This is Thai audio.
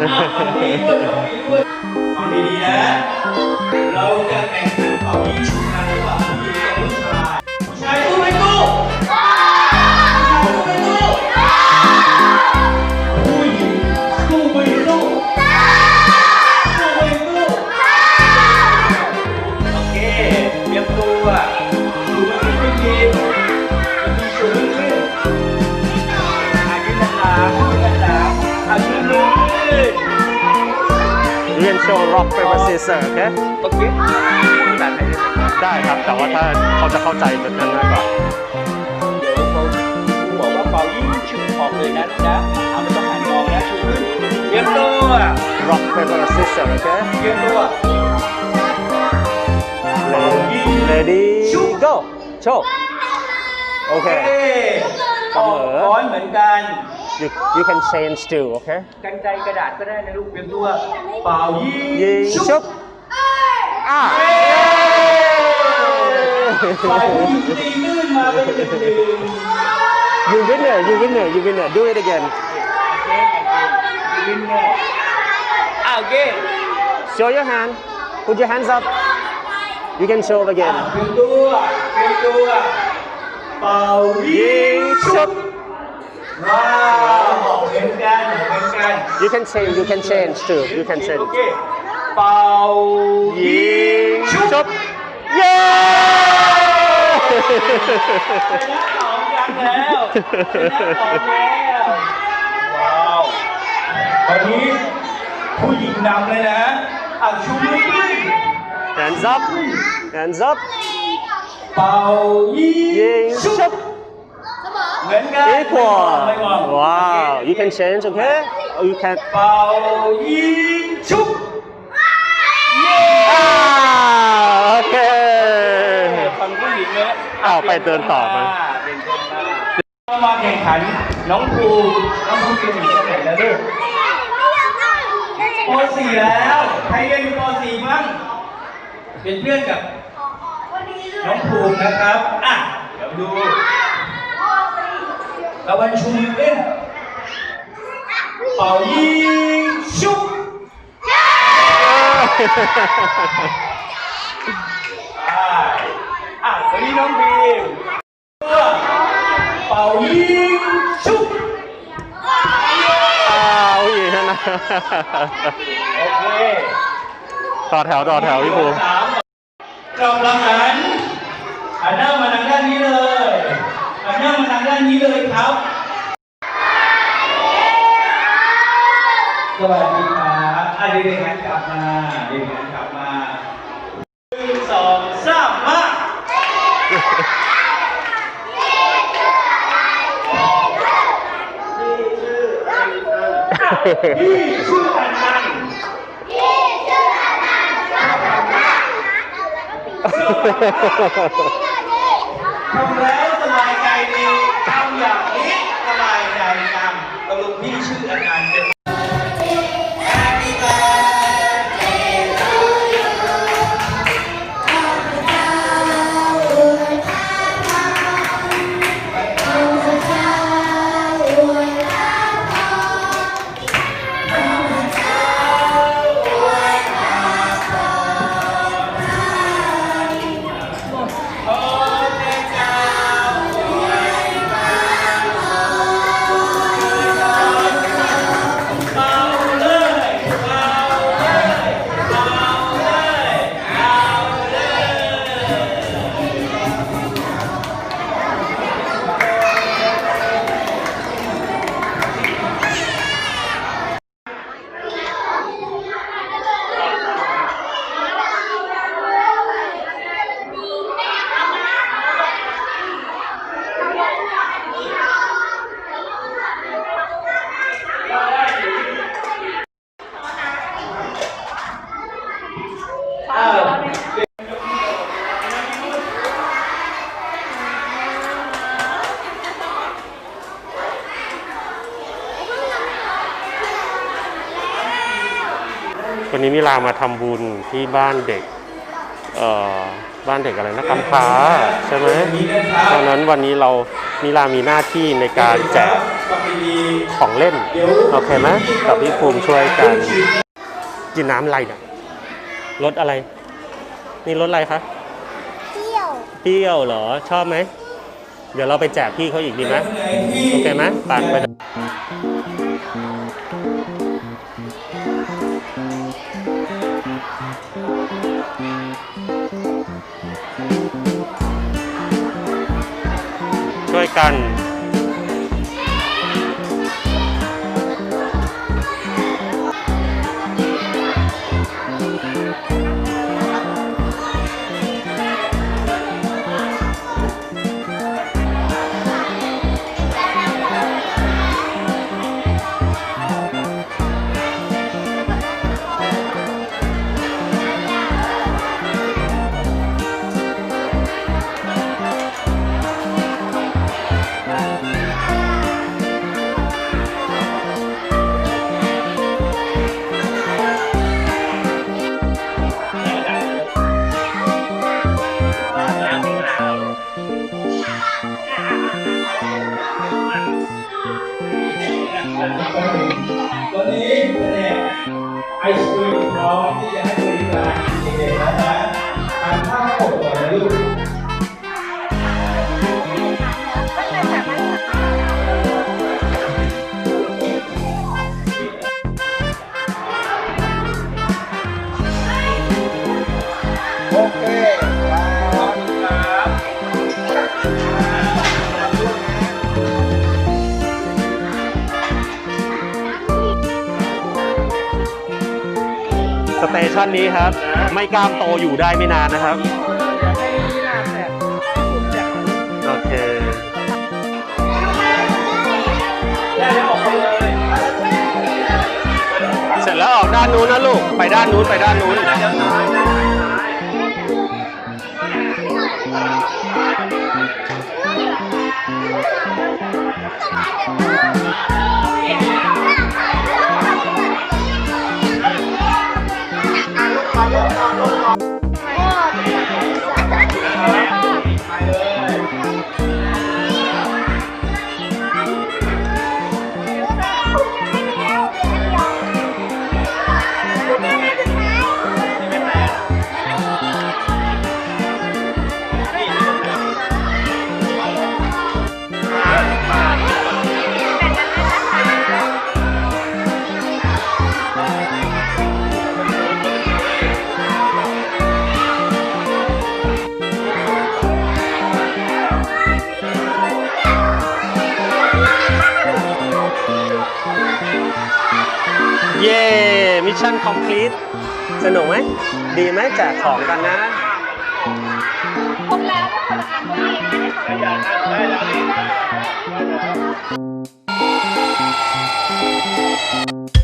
ฟังดีๆนะ เราจะแต่งขันเป่ายิงฉุ รียนโชว์ rock paper scissors โอเคโอเคภาษาไทยได้ไหมได้ครับ แต่ว่าถ้าเขาจะเข้าใจแบบนั้นมากกว่าเดี๋ยวเขาบอกว่าเป่ายิ่งชุบออกเลยนะลูกนะเอาไม่ต้องหันมองนะชูมือเตรียมตัว rock paper scissors โอเคเตรียมตัว ready go โชว์โอเคเอ้ออกค้อนเหมือนกัน you you can change too โอเคกันไกรกระดาษก็ได้นะลูกเตรียมตัวเป่ายิงยิงชุชุบบอ่าเอ้ฝ่ายผู้หญิงตีลื่นมาเป็นหนึ่งหนึ่ง you winner you winner you winner do it again วินเนอร์อ้าวโอเค show your hand put your hands up you can show อะ again เตรียมตัวเตรียมตัวเป่ายิงชุบ ว้าวเหมือนกันเหมือนกัน you can change you can change too you can โอ change เคเป่ายิงชุบเย้ชนะสองครั้งแล้วชนะสองแล้วว้าวตอนนี้ผู้หญิงนำเลยนะอะชูมือขึ้น hands up hands up เป่ายิยิงงชุชุบบ เหมือนกัน equal ไม่มอง wow you can change okay or you can เป่ายิงชุบเย้อ่าโอเคฟังผู้หญิงเลยอ้าวไปเดินต่อมาเดินต่อมาเรามาแข่งขันน้องภูน้องภูเรียนอยู่ชั้นไหนแล้วลูกป .4 แล้วใครเรียนอยู่ป .4 บ้างเป็นเพื่อนกับน้องภูมินะครับอะเดี๋ยวดู ตะวันชูมือขึ้นเป่ายิงชุบอ่าอะวันนี้น้องบีมเป่ายิงชุบอ้าวผู้หญิงนะโอเคต่อแถวต่อแถวพี่ภูสามกำลังหันหันหน้ามาทางด้านนี้เลย หันหน้ามาทางด้านนี้เลยครับสวัสดีครับอะเด็กๆหันกลับมาเด็กๆหันกลับมาหนึ่งสองสามมา พี่ชื่ออันนันต์ทำแล้ว สบายใจจังตกลงพี่ชื่ออาจารย์เป็น ลามาทำบุญที่บ้านเด็กเอ่อบ้านเด็กอะไรนะกำพร้าใช่ไหมเพราะฉะนั้นวันนี้เรามิลามีหน้าที่ในการแจกฟังดีของเล่นโอเคไหมกับพี่ภูมิช่วยกันกินน้ำอะไรเนี่ยรสอะไร นี่รสอะไรคะเที่ยวเปรี้ยวเหรอชอบไหมเดี๋ยวเราไปแจกพี่เขาอีกดีไหมๆโอเคไหมไปไป ช่วยกัน ไอศครีมพร้อมที่จะให้บริการเด็กๆแล้วนะทานข้าวหมดก่อนนะลูกโอเค ชันนี้ครับ ไม่กล้ามโตอยู่ได้ไม่นานนะครับ โอเคเสร็จแล้วออกด้านนู้นนะลูก ไปด้านนู้นไปด้านนู้น มิชชั่นคอมพลีทสนุกไหม ดีไหมแจกของกันนะ ครบแล้วทุกคนค่ะคนเองนะ